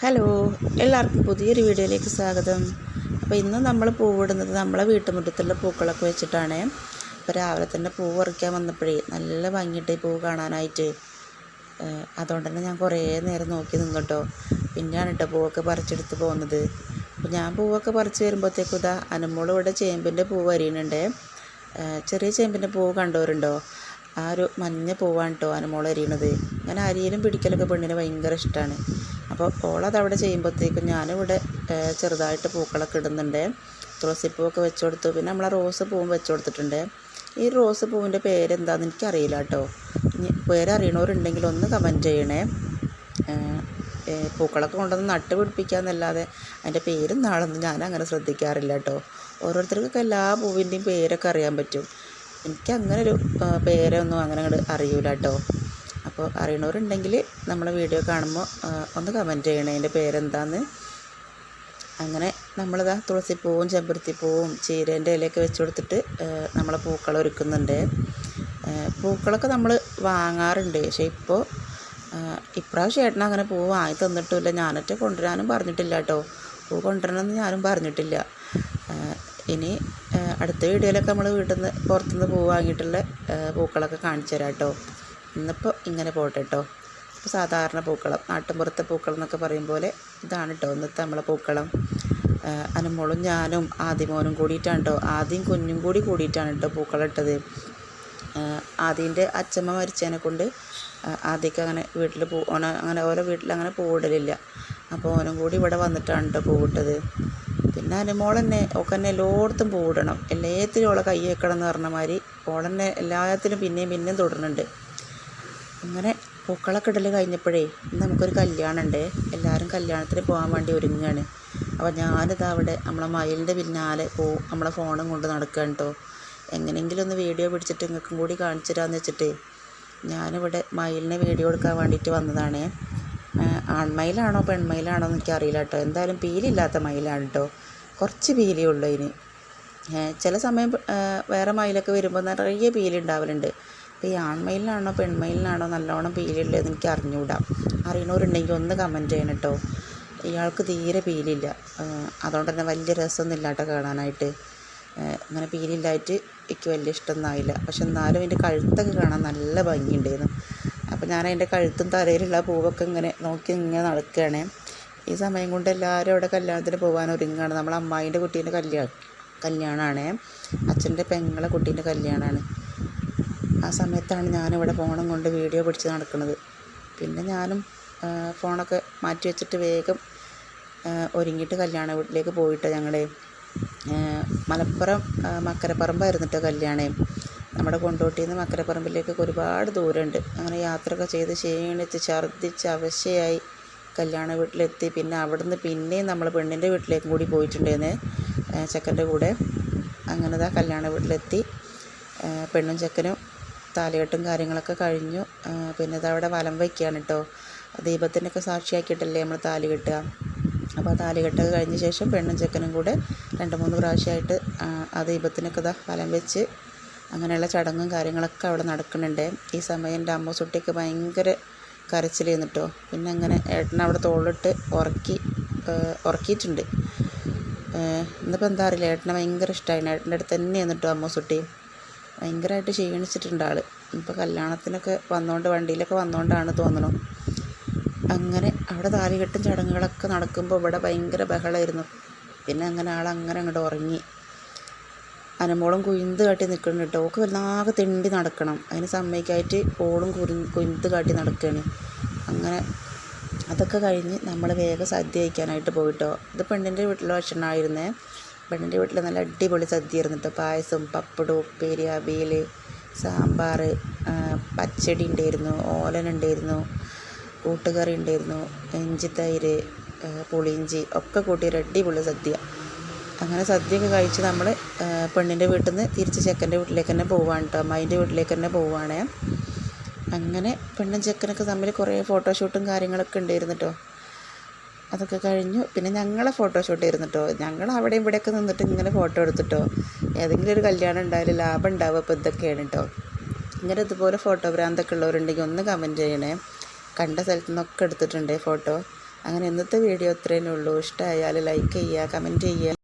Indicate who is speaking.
Speaker 1: Hello എല്ലാവർക്കും പുതിയൊരു വീഡിയോയിലേക്ക് സ്വാഗതം. അപ്പോൾ ഇന്ന് നമ്മൾ പൂവിടുന്നത് നമ്മളെ വീട്ടുമുറ്റത്തുള്ള പൂക്കളൊക്കെ വെച്ചിട്ടാണ്. അപ്പോൾ രാവിലെ തന്നെ പൂ പറിക്കാൻ വന്നപ്പോഴേ നല്ല ഭംഗിയിട്ട് പൂ കാണാനായിട്ട്. അതുകൊണ്ട് തന്നെ ഞാൻ കുറേ നേരം നോക്കി നിന്നു കേട്ടോ. പിന്നെയാണ് കേട്ടോ പൂവൊക്കെ പറിച്ചെടുത്ത് പോകുന്നത്. അപ്പോൾ ഞാൻ പൂവൊക്കെ പറിച്ച് വരുമ്പോഴത്തേക്കും ഇതാ അനുമോൾ ഇവിടെ ചേമ്പിന്റെ പൂ വരിയുന്നുണ്ട്. ചെറിയ ചേമ്പിന്റെ പൂവ് കണ്ടവരുണ്ടോ? ആ ഒരു മഞ്ഞ പൂവാണ് കേട്ടോ അനുമോൾ അരിയണത്. അങ്ങനെ അരിയലും പിടിക്കലൊക്കെ പെണ്ണിന് ഭയങ്കര ഇഷ്ടമാണ് അപ്പോൾ ഓളത് അവിടെ ചെയ്യുമ്പോഴത്തേക്കും ഞാനിവിടെ ചെറുതായിട്ട് പൂക്കളൊക്കെ ഇടുന്നുണ്ട്. തുളസിപ്പൂവൊക്കെ വെച്ച് കൊടുത്തു. പിന്നെ നമ്മളെ റോസ് പൂവും വെച്ച് കൊടുത്തിട്ടുണ്ട്. ഈ റോസ് പൂവിന്റെ പേരെന്താണെന്ന് എനിക്കറിയില്ല കേട്ടോ ഇനി പേരറിയണവരുണ്ടെങ്കിൽ ഒന്ന് കമന്റ് ചെയ്യണേ. പൂക്കളൊക്കെ കൊണ്ടുവന്ന് നട്ട് പിടിപ്പിക്കാന്നല്ലാതെ അതിന്റെ പേരും നാളൊന്നും ഞാൻ അങ്ങനെ ശ്രദ്ധിക്കാറില്ല കേട്ടോ ഓരോരുത്തർക്കൊക്കെ എല്ലാ പൂവിന്റെയും പേരൊക്കെ അറിയാൻ പറ്റും. എനിക്ക് അങ്ങനെ ഒരു പേരൊന്നും അങ്ങനെ അങ്ങോട്ട് അറിയില്ല കേട്ടോ അപ്പോൾ അറിയണവരുണ്ടെങ്കിൽ നമ്മളെ വീഡിയോ കാണുമ്പോൾ ഒന്ന് കമന്റ് ചെയ്യണേ അതിന്റെ പേരെന്താന്ന്. അങ്ങനെ നമ്മളിതാ തുളസിപ്പൂവും ചെമ്പരത്തിപ്പൂവും ചീരേന്റെ ഇലയൊക്കെ വെച്ച് കൊടുത്തിട്ട് നമ്മളെ പൂക്കൾ ഒരുക്കുന്നുണ്ട്. പൂക്കളൊക്കെ നമ്മൾ വാങ്ങാറുണ്ട്. പക്ഷേ ഇപ്പോൾ ഇപ്രാവശ്യം ഏട്ടന അങ്ങനെ പൂ വാങ്ങി തന്നിട്ടില്ല ഞാനൊറ്റ കൊണ്ടുവരാനും പറഞ്ഞിട്ടില്ല കേട്ടോ പൂ കൊണ്ടുവരണമെന്ന് ഞാനും പറഞ്ഞിട്ടില്ല. ഇനി അടുത്ത വീഡിയോയിലൊക്കെ നമ്മൾ വീട്ടിൽ നിന്ന് പുറത്തുനിന്ന് പൂ വാങ്ങിയിട്ടുള്ള പൂക്കളൊക്കെ കാണിച്ചു തരാം കേട്ടോ ഇന്നിപ്പോൾ ഇങ്ങനെ പോട്ടെ കേട്ടോ ഇപ്പോൾ സാധാരണ പൂക്കളം നാട്ടിൻപുറത്തെ പൂക്കളം എന്നൊക്കെ പറയും പോലെ ഇതാണ് കേട്ടോ ഇന്നത്തെ നമ്മളെ പൂക്കളം. അനുമോളും ഞാനും ആദിമോനും കൂടിയിട്ടാണ് കേട്ടോ ആദ്യം കുഞ്ഞും കൂടി കൂടിയിട്ടാണ് കേട്ടോ പൂക്കളം ഇട്ടത്. ആദ്യന്റെ അച്ഛമ്മ മരിച്ചതിനെ കൊണ്ട് ആദ്യമൊക്കെ അങ്ങനെ വീട്ടിൽ പൂ ഓന അങ്ങനെ ഓരോ വീട്ടിൽ അങ്ങനെ പൂവിടലില്ല. അപ്പോൾ ഓനും കൂടി ഇവിടെ വന്നിട്ടാണ് കേട്ടോ പൂവിട്ടത്. പിന്നെ തന്നെ ഒക്കെ തന്നെ എല്ലായിടത്തും പൂവിടണം. എല്ലാത്തിലും ഓളെ കൈ വെക്കണം എന്ന് പറഞ്ഞ മാതിരി ഓളെന്നെ എല്ലാത്തിലും പിന്നെയും പിന്നെയും തുടരുന്നുണ്ട് അങ്ങനെ പൂക്കളൊക്കെ ഇടൽ കഴിഞ്ഞപ്പോഴേ ഇന്ന് നമുക്കൊരു കല്യാണം ഉണ്ട് എല്ലാവരും കല്യാണത്തിന് പോകാൻ വേണ്ടി ഒരുങ്ങുകയാണ്. അപ്പോൾ ഞാനിതാ അവിടെ നമ്മളെ മയിലിന്റെ പിന്നാലെ പോവും നമ്മളെ ഫോണും കൊണ്ട് നടക്കുകയാണ് കേട്ടോ. എങ്ങനെയെങ്കിലും ഒന്ന് വീഡിയോ പിടിച്ചിട്ട് നിങ്ങൾക്കും കൂടി കാണിച്ചു തരാമെന്ന് വെച്ചിട്ട് ഞാനിവിടെ മയിലിനെ വീഡിയോ എടുക്കാൻ വേണ്ടിയിട്ട് വന്നതാണ്. ആൺമയിലാണോ പെൺമയിലാണോ എന്ന് എനിക്കറിയില്ല കേട്ടോ. എന്തായാലും പീലില്ലാത്ത മയിലാണ് കേട്ടോ. കുറച്ച് പീലിയേ ഉള്ളൂ അതിന് ചില സമയം വേറെ മയിലൊക്കെ വരുമ്പോൾ നിറയെ പീലി ഉണ്ടാവലുണ്ട്. അപ്പോൾ ഈ ആൺമയിലിനാണോ പെൺമയിലിനാണോ നല്ലോണം പീലിയുള്ളതെന്ന് എനിക്ക് അറിഞ്ഞുകൂടാ അറിയണവരുണ്ടെങ്കിൽ ഒന്ന് കമന്റ് ചെയ്യണം കേട്ടോ. ഇയാൾക്ക് തീരെ പീലില്ല. അതുകൊണ്ട് തന്നെ വലിയ രസമൊന്നുമില്ല കേട്ടോ കാണാനായിട്ട്. അങ്ങനെ പീലില്ലായിട്ട് എനിക്ക് വലിയ ഇഷ്ടമൊന്നും ആയില്ല. പക്ഷെ എന്നാലും എന്റെ കഴുത്തൊക്കെ കാണാൻ നല്ല ഭംഗിയുണ്ടായിരുന്നു. അപ്പോൾ ഞാൻ അതിന്റെ കഴുത്തും തലയിലുള്ള പൂവൊക്കെ ഇങ്ങനെ നോക്കി ഇങ്ങനെ നടക്കുകയാണ്. ഈ സമയം കൊണ്ട് എല്ലാവരും അവിടെ കല്യാണത്തിന് പോകാൻ ഒരുങ്ങുകയാണ്. നമ്മളെ അമ്മായിന്റെ കുട്ടീന്റെ കല്യാണം കല്യാണമാണ്. അച്ഛന്റെ പെങ്ങളെ കുട്ടീന്റെ കല്യാണമാണ്. ആ സമയത്താണ് ഞാനിവിടെ ഫോണും കൊണ്ട് വീഡിയോ പിടിച്ച് നടക്കുന്നത്. പിന്നെ ഞാനും ഫോണൊക്കെ മാറ്റി വെച്ചിട്ട് വേഗം ഒരുങ്ങിയിട്ട് കല്യാണ വീട്ടിലേക്ക് പോയിട്ട് ഞങ്ങളുടെ മലപ്പുറം മക്കരപ്പറമ്പായിരുന്നു കേട്ടോ കല്യാണം. നമ്മുടെ കൊണ്ടോട്ടിയിൽ നിന്ന് മക്കരപ്പറമ്പിലേക്കൊക്കെ ഒരുപാട് ദൂരമുണ്ട്. അങ്ങനെ യാത്രയൊക്കെ ചെയ്ത് ക്ഷീണിച്ച് ഛർദ്ദിച്ച് അവശയായി കല്യാണ വീട്ടിലെത്തി. പിന്നെ അവിടുന്ന് പിന്നെയും നമ്മൾ പെണ്ണിന്റെ വീട്ടിലേക്കും കൂടി പോയിട്ടുണ്ടായിരുന്നേ ചെക്കന്റെ കൂടെ. അങ്ങനെ ദാ കല്യാണ വീട്ടിലെത്തി. പെണ്ണും ചെക്കനും താലികെട്ടും കാര്യങ്ങളൊക്കെ കഴിഞ്ഞു. പിന്നെ അതവിടെ വലം വയ്ക്കുകയാണ് കേട്ടോ ദീപത്തിനൊക്കെ സാക്ഷിയാക്കിയിട്ടല്ലേ നമ്മൾ താലി കെട്ടുക. അപ്പോൾ ആ താലികെട്ടൊക്കെ കഴിഞ്ഞ ശേഷം പെണ്ണും ചെക്കനും കൂടെ രണ്ട് മൂന്ന് പ്രാവശ്യമായിട്ട് ആ ദീപത്തിനൊക്കെ ഇതാ വലം വെച്ച് അങ്ങനെയുള്ള ചടങ്ങും കാര്യങ്ങളൊക്കെ അവിടെ നടക്കുന്നുണ്ട്. ഈ സമയം എന്റെ അമ്മൂസുട്ടിക്ക് ഭയങ്കര കരച്ചിൽ ചെയ്യുന്നിട്ടോ പിന്നെ അങ്ങനെ ഏട്ടനെ അവിടെ തോളിട്ട് ഉറക്കി ഉറക്കിയിട്ടുണ്ട്. ഇന്നിപ്പോൾ എന്താ അറിയില്ല. ഏട്ടനെ ഭയങ്കര ഇഷ്ടമായി ഏട്ടന്റെ അടുത്ത് തന്നെയാണ് കേട്ടോ അമ്മൂസുട്ടി ഭയങ്കരമായിട്ട് ക്ഷീണിച്ചിട്ടുണ്ട് ആൾ ഇപ്പോൾ കല്യാണത്തിനൊക്കെ വന്നുകൊണ്ട് വണ്ടിയിലൊക്കെ വന്നുകൊണ്ടാണ് തോന്നണു. അങ്ങനെ അവിടെ താലികെട്ടും ചടങ്ങുകളൊക്കെ നടക്കുമ്പോൾ ഇവിടെ ഭയങ്കര ബഹളമായിരുന്നു പിന്നെ അങ്ങനെ ആൾ അങ്ങനെ അങ്ങോട്ട് ഉറങ്ങി. അനുമോളും കുയിന്ത് കാട്ടി നിൽക്കുന്നുണ്ട് കേട്ടോ. ഓക്ക് വല്ലാതെ തെണ്ടി നടക്കണം. അതിന് സമ്മതിക്കായിട്ട് ഓളും കുരി കുയിന്ത് കാട്ടി നടക്കുകയാണ് അങ്ങനെ അതൊക്കെ കഴിഞ്ഞ് നമ്മൾ വേഗം സദ്യ കഴിക്കാനായിട്ട് പോയിട്ടോ. ഇത് പെണ്ണിന്റെ വീട്ടിലെ ഭക്ഷണമായിരുന്നേ പെണ്ണിന്റെ വീട്ടിൽ നല്ല അടിപൊളി സദ്യ ആയിരുന്നു കേട്ടോ. പായസം പപ്പടം ഉപ്പേരി അവിയൽ സാമ്പാർ പച്ചടി ഉണ്ടായിരുന്നു ഓലൻ ഉണ്ടായിരുന്നു കൂട്ടുകറി ഉണ്ടായിരുന്നു ഇഞ്ചിത്തൈര് തൈര് പുളിയിഞ്ചി ഒക്കെ കൂട്ടി ഒരു അടിപൊളി സദ്യ. അങ്ങനെ സദ്യയൊക്കെ കഴിച്ച് നമ്മൾ പെണ്ണിന്റെ വീട്ടിൽ നിന്ന് തിരിച്ച് ചെക്കന്റെ വീട്ടിലേക്ക് തന്നെ പോവാണ് കേട്ടോ അമ്മായിന്റെ വീട്ടിലേക്ക് തന്നെ പോവുകയാണേ അങ്ങനെ പെണ്ണും ചെക്കനൊക്കെ തമ്മിൽ കുറേ ഫോട്ടോഷൂട്ടും കാര്യങ്ങളൊക്കെ ഉണ്ടായിരുന്നു കേട്ടോ അതൊക്കെ കഴിഞ്ഞു. പിന്നെ ഞങ്ങളെ ഫോട്ടോഷൂട്ട് ആയിരുന്നു കേട്ടോ ഞങ്ങൾ അവിടെയും ഇവിടെയൊക്കെ നിന്നിട്ട് ഇങ്ങനെ ഫോട്ടോ എടുത്തിട്ടോ ഏതെങ്കിലും ഒരു കല്യാണം ഉണ്ടായാലും ലാഭം ഉണ്ടാവുക അപ്പോൾ ഇതൊക്കെയാണ് കേട്ടോ ഇങ്ങനെ ഇതുപോലെ ഫോട്ടോ ഭ്രാന്തൊക്കെ ഉള്ളവരുണ്ടെങ്കിൽ ഒന്ന് കമന്റ് ചെയ്യണേ. കണ്ട സ്ഥലത്തു നിന്നൊക്കെ എടുത്തിട്ടുണ്ട് ഫോട്ടോ. അങ്ങനെ ഇന്നത്തെ വീഡിയോ ഇത്രയേ ഉള്ളൂ. ഇഷ്ടമായാൽ ലൈക്ക് ചെയ്യുക കമന്റ് ചെയ്യുക.